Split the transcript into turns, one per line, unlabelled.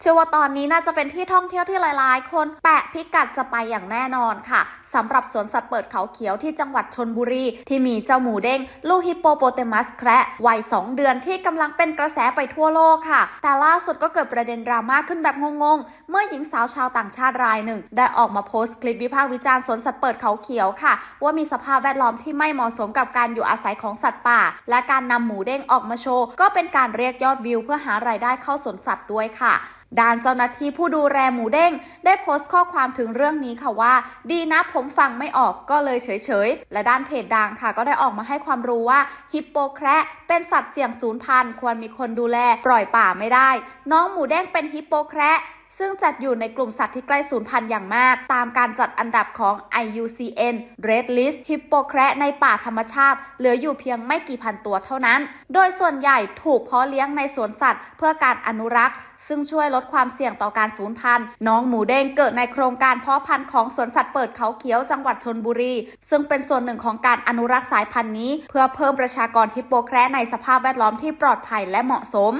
เชื่อว่าตอนนี้น่าจะเป็นที่ท่องเที่ยวที่หลาย ๆ คนแปะพิกัดจะไปอย่างแน่นอนค่ะสำหรับสวนสัตว์เปิดเขาเขียวที่จังหวัดชนบุรี ที่มีเจ้าหมูเด้ง ลูกฮิปโปโปเตมัสแคระวัย 2 เดือนที่กำลังเป็นกระแสไปทั่วโลกค่ะ แต่ล่าสุดก็เกิดประเด็นดราม่าขึ้นแบบงง ๆ เมื่อหญิงสาวชาวต่างชาติรายหนึ่ง ได้ออกมาโพสต์คลิปวิพากษ์วิจารณ์สวนสัตว์เปิดเขาเขียวค่ะ ว่ามีสภาพแวดล้อมที่ไม่เหมาะสมกับการอยู่อาศัยของสัตว์ป่า และการนำหมูเด้งออกมาโชว์ก็เป็นการเรียกยอดวิว เพื่อหารายได้เข้าสวนสัตว์ด้วยค่ะด้านเจ้าหน้าที่ผู้ดูแลหมูเด้ง ได้โพสต์ข้อความถึงเรื่องนี้ค่ะว่า ดีนะผมฟังไม่ออกก็เลยเฉยๆ และด้านเพจดังค่ะ ก็ได้ออกมาให้ความรู้ว่าฮิปโปแคระเป็นสัตว์เสี่ยงสูญพันธุ์ควรมีคนดูแล ปล่อยป่าไม่ได้ น้องหมูเด้งเป็นฮิปโปแคระ ซึ่งจัดอยู่ในกลุ่มสัตว์ที่ใกล้สูญพันธุ์อย่างมาก ตามการจัดอันดับของ IUCN Red List ฮิปโปแคระในป่าธรรมชาติ เหลืออยู่เพียงไม่กี่พันตัวเท่านั้น โดยส่วนใหญ่ถูกเพาะเลี้ยงในสวนสัตว์ เพื่อการอนุรักษ์ ซึ่งช่วยลดความเสี่ยงต่อการสูญพันธุ์ น้องหมูเด้งเกิดในโครงการเพาะพันธุ์ของสวนสัตว์เปิดเขาเขียวจังหวัดชนบุรี ซึ่งเป็นส่วนหนึ่งของการอนุรักษ์สายพันธุ์นี้ เพื่อเพิ่มประชากรฮิปโปแคระในสภาพแวดล้อมที่ปลอดภัยและเหมาะสม